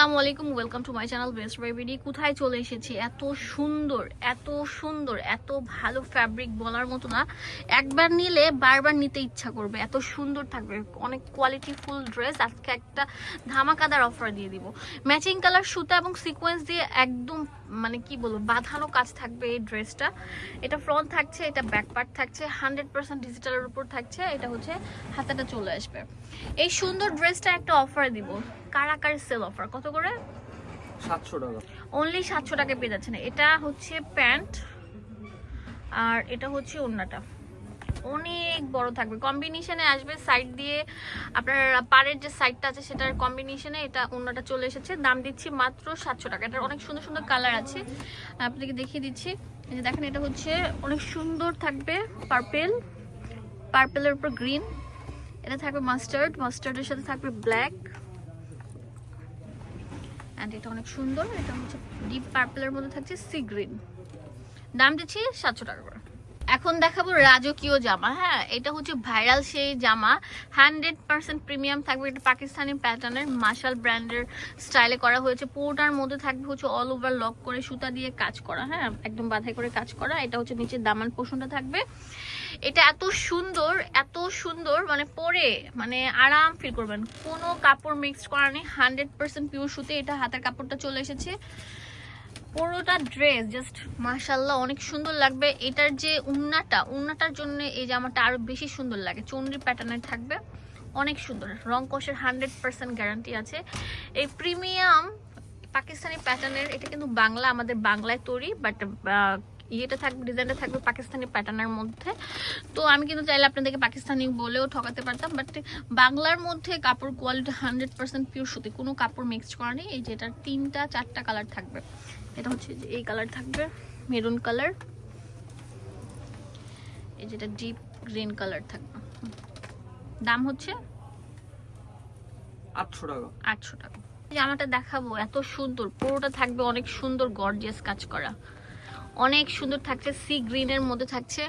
আসসালামু আলাইকুম welcome to my channel best বাইবিডি কোথায় চলে এসেছি? এত সুন্দর এত সুন্দর, এত ভালো ফ্যাব্রিক বলার মতো না। একবার নিলে বারবার নিতে ইচ্ছা করবে। এত সুন্দর থাকবে। অনেক কোয়ালিটি ফুল ড্রেস আজকে একটা ধামাকাদার অফার দিয়ে দিব। ম্যাচিং কালার সুতা এবং সিকোয়েন্স দিয়ে একদম মানে কি বলব, বাঁধানো কাজ থাকবে এই ড্রেসটা এটা ফ্রন্ট থাকছে, এটা ব্যাক পার্ট থাকছে হান্ড্রেড পার্সেন্ট ডিজিটালের উপর থাকছে। এটা হচ্ছে হাতাটা চলে আসবে। এই সুন্দর ড্রেসটা একটা অফার দিব। কারাকার সেল অফার কত করে? সাতশো টাকা। অনলি সাতশো টাকা পেয়ে যাচ্ছেন। এটা হচ্ছে প্যান্ট আর এটা হচ্ছে ওড়নাটা। অনেক বড় থাকবে। কম্বিনেশনে আসবে সাইড দিয়ে। আপনার পাড়ের যে সাইডটা আছে সেটার কম্বিনেশনে এটা ওড়নাটা চলে এসেছে। দাম দিচ্ছি মাত্র সাতশো টাকা। এটার অনেক সুন্দর সুন্দর কালার আছে। আপনাকে দেখিয়ে দিচ্ছি। যে দেখেন এটা হচ্ছে অনেক সুন্দর থাকবে পার্পেল পার্পেলের উপর গ্রিন এটা থাকবে মাস্টার্ড মাস্টার্ডের সাথে থাকবে ব্ল্যাক অ্যান্ড এটা অনেক সুন্দর। এটা হচ্ছে ডিপ পার্পলের মধ্যে থাকছে সি গ্রিন দাম দিচ্ছি সাতশো টাকা করে। এখন দেখাবো রাজকীয় জামা হ্যাঁ? এটা হচ্ছে ভাইরাল সেই জামা। হান্ড্রেড পার্সেন্ট প্রিমিয়াম থাকবে। এটা পাকিস্তানি প্যাটার্নের, মার্শাল ব্র্যান্ডের স্টাইলে করা হয়েছে। পুরোটার মধ্যে থাকবে হচ্ছে অল ওভার লক করে সুতা দিয়ে কাজ করা হ্যাঁ? একদম বাধাই করে কাজ করা। এটা হচ্ছে নিচের দামান পোষণটা থাকবে। এটা এত সুন্দর এত সুন্দর মানে পরে মানে আরাম ফিল করবেন। কোনো কাপড় মিক্সড করা নেই। হান্ড্রেড পার্সেন্ট পিওর সুতে। এটা হাতের কাপড়টা চলে এসেছে। পুরোটা ড্রেস জাস্ট মাশাল্লাহ অনেক সুন্দর লাগবে। এটার যে উন্নাটা, উন্নাটার জন্য এই জামাটা আরও বেশি সুন্দর লাগে। চন্ডি প্যাটার্নের থাকবে। অনেক সুন্দর। রং কষের হান্ড্রেড পার্সেন্ট গ্যারান্টি আছে। এই প্রিমিয়াম পাকিস্তানি প্যাটার্নের এটা কিন্তু বাংলা, আমাদের বাংলায় তৈরি বাট ইয়েটা থাকবে ডিজাইনটা থাকবে পাকিস্তানি প্যাটার্নের মধ্যে। তো আমি কিন্তু চাইলে আপনাদেরকে পাকিস্তানি বলেও ঠকাতে পারতাম বাট বাংলার মধ্যে কাপড় কোয়ালিটি হান্ড্রেড পার্সেন্ট পিওর সুতি। কোনো কাপড় মিক্সড করা নেই এই যেটার তিনটা চারটা কালার থাকবে। এটা হচ্ছে যে এই কালার থাকবে মেরুন কালার এই যেটা ডিপ গ্রিন কালার থাকবে। দাম হচ্ছে? আটশো টাকা। আটশো টাকা। জামাটা দেখাবো এত সুন্দর পুরোটা থাকবে অনেক সুন্দর গর্জিয়াস কাজ করা। অনেক সুন্দর থাকছে সি গ্রিনের মধ্যে থাকছে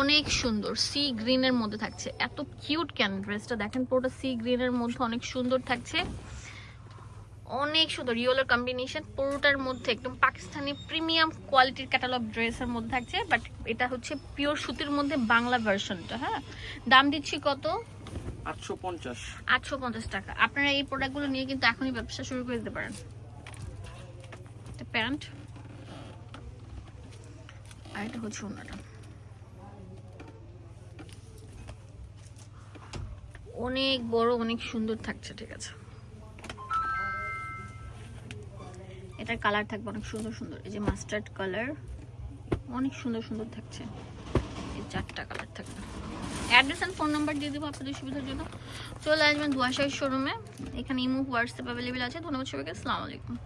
অনেক সুন্দর সি গ্রিনের মধ্যে থাকছে। এত কিউট কেন? ড্রেসটা দেখেন পুরোটা সি গ্রিনের মধ্যে অনেক সুন্দর থাকছে। অনেক সুন্দর ইয়েলোর কম্বিনেশন পুরোটার মধ্যে একদম পাকিস্তানি প্রিমিয়াম কোয়ালিটির ক্যাটালগ ড্রেসের মধ্যে থাকছে বাট এটা হচ্ছে পিওর সুতির মধ্যে বাংলা ভার্সনটা হ্যাঁ? দাম দিচ্ছি কত? আটশো পঞ্চাশ। আটশো পঞ্চাশ টাকা। আপনারা এই প্রোডাক্টগুলো নিয়ে কিন্তু এখনই ব্যবসা শুরু করে দিতে পারেন। প্যান্ট। আর এটা হচ্ছে ওনাটা অনেক বড়, অনেক সুন্দর থাকছে, ঠিক আছে। এটার কালার থাকবে অনেক সুন্দর সুন্দর। এই যে মাস্টার্ড কালার অনেক সুন্দর সুন্দর থাকছে। এই চারটা কালার থাকবে। অ্যাড্রেস অ্যান্ড ফোন নাম্বার দিয়ে দেবো আপনাদের সুবিধার জন্য। চলে আসবেন দুয়াশাই শোরুমে এখানে ইমো, হোয়াটসঅ্যাপ অ্যাভেলেবেল আছে। ধন্যবাদ সবাইকে। আসসালামু আলাইকুম।